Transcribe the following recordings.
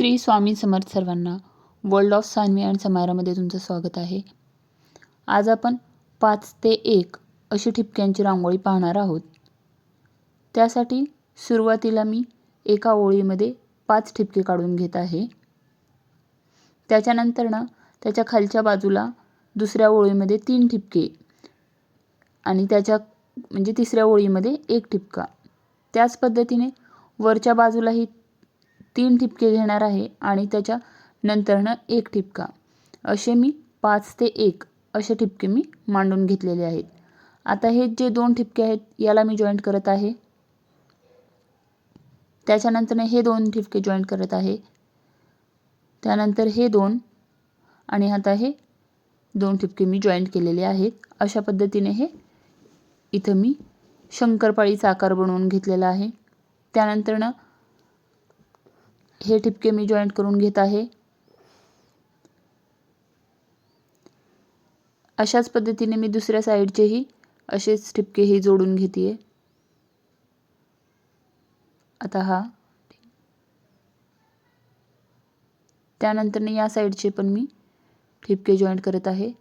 श्री स्वामी समर्थ सर्वांना world of Sanvi and समारामध्ये तुमचं स्वागत आहे. आज आपण पाच ते एक अशी ठिपक्यांची रांगोळी पाहणार आहोत. त्यासाठी सुरुवातीला मी एका ओळीमध्ये पाच ठिपके काढून घेत आहे. त्याच्यानंतरनं त्याच्या खालच्या बाजूला दुसऱ्या ओळीमध्ये तीन ठिपके आणि त्याच्या म्हणजे तिसऱ्या ओळीमध्ये एक ठिपका. त्याच पद्धतीने वरच्या बाजूलाही तीन ठिपके घेणार आहे आणि त्याच्या नंतरनं एक ठिपका. असे मी पाच ते एक असे ठिपके मी मांडून घेतलेले आहेत. आता हे जे दोन ठिपके आहेत याला मी जॉईंट करत आहे. त्याच्यानंतरने हे दोन ठिपके जॉईंट करत आहे. त्यानंतर हे दोन आणि आता हे दोन ठिपके मी जॉईंट केलेले आहेत. अशा पद्धतीने हे इथं मी शंकरपाळीचा आकार बनवून घेतलेला आहे. त्यानंतरनं हे ठिपके मी जॉईंट करून घेत आहे. अशाच पद्धतीने मी दुसऱ्या साईडचेही असेच ठिपकेही जोडून घेते आता हा. त्यानंतरने या साईडचे पण मी ठिपके जॉईंट करत आहे.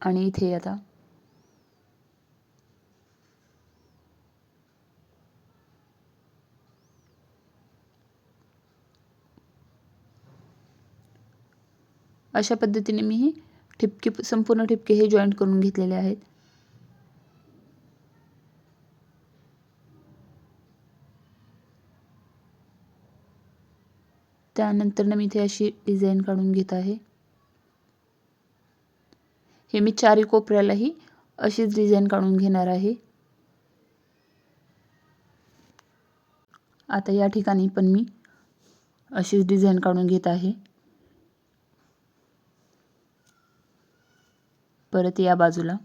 आणि इथे आता अशा पद्धतीने मी ही ठिपके संपूर्ण ठिपके हे जॉईंट करून घेतलेले आहेत. त्यानंतर मी इथे अशी डिझाईन काढून घेत आहे. हे मी चारी कोपऱ्यालाही अशीच डिझाईन काढून घेणार आहे. आता या ठिकाणी पण मी अशीच डिझाईन काढून घेत आहे. परत या बाजूला.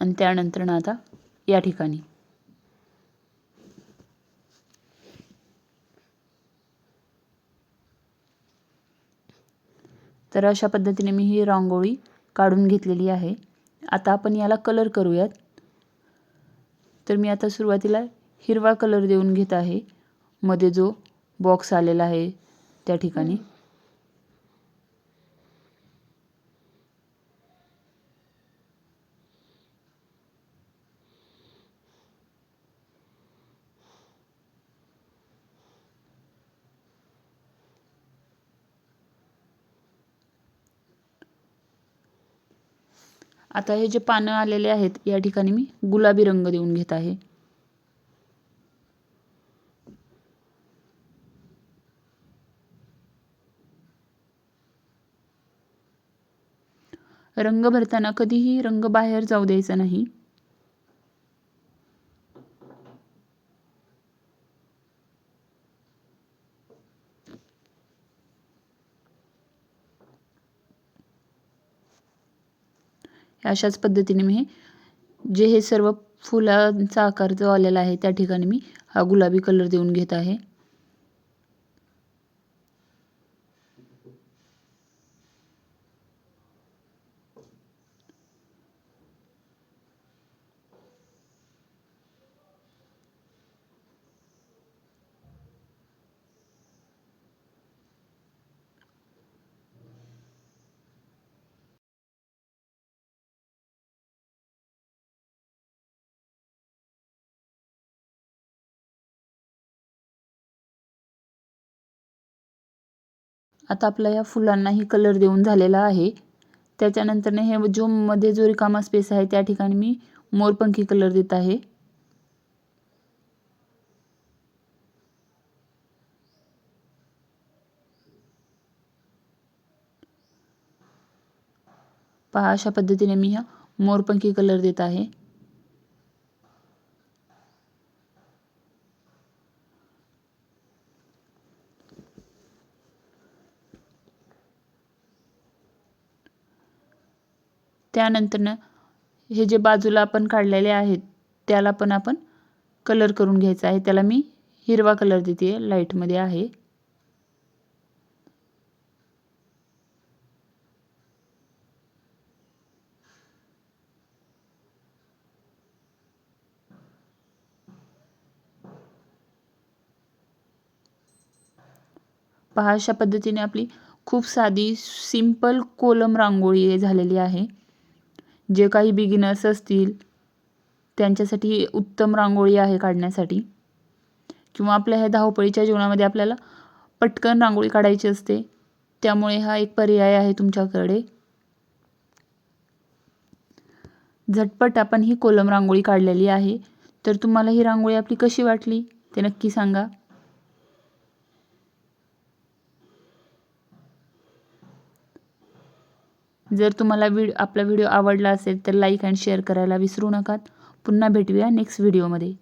आणि त्यानंतर आता या ठिकाणी. तर अशा पद्धतीने मी ही रांगोळी काढून घेतलेली आहे. आता आपण याला कलर करूयात. तर मी आता सुरुवातीला हिरवा कलर देऊन घेत आहे. मध्ये जो बॉक्स आलेला आहे त्या ठिकाणी. आता हे जे पानं आलेले आहेत या ठिकाणी मी गुलाबी रंग देऊन घेत आहे. रंग भरताना कधीही रंग बाहेर जाऊ द्यायचा नाही. अशाच पद्धतीने मी जे हे सर्व फुलांचा आकार जो आलेला आहे त्या ठिकाणी मी हा गुलाबी कलर देऊन घेत आहे. आता आपल्या या फुलांनाही कलर देऊन झालेला आहे. त्याच्यानंतरने हे जो मध्ये जो रिकामा स्पेस आहे त्या ठिकाणी मी मोरपंखी कलर देत आहे. पहा अशा पद्धतीने मी हा मोरपंखी कलर देत आहे. त्यानंतरनं हे जे बाजूला आपण काढलेले आहेत त्याला पण आपण कलर करून घ्यायचा आहे. त्याला मी हिरवा कलर देते लाईटमध्ये आहे. पहा अशा पद्धतीने आपली खूप साधी सिंपल कोलम रांगोळी झालेली आहे. जे काही बिगिनर्स असतील त्यांच्यासाठी उत्तम रांगोळी आहे काढण्यासाठी. किंवा आपल्या ह्या धावपळीच्या जीवनामध्ये आपल्याला पटकन रांगोळी काढायची असते. त्यामुळे हा एक पर्याय आहे तुमच्याकडे. झटपट आपण ही कोलम रांगोळी काढलेली आहे. तर तुम्हाला ही रांगोळी आपली कशी वाटली? ते नक्की सांगा. जर तुम्हाला व्हिड आपला व्हिडिओ आवडला असेल तर लाईक अँड शेअर करायला विसरू नका पुन्हा भेटूया नेक्स्ट व्हिडिओमध्ये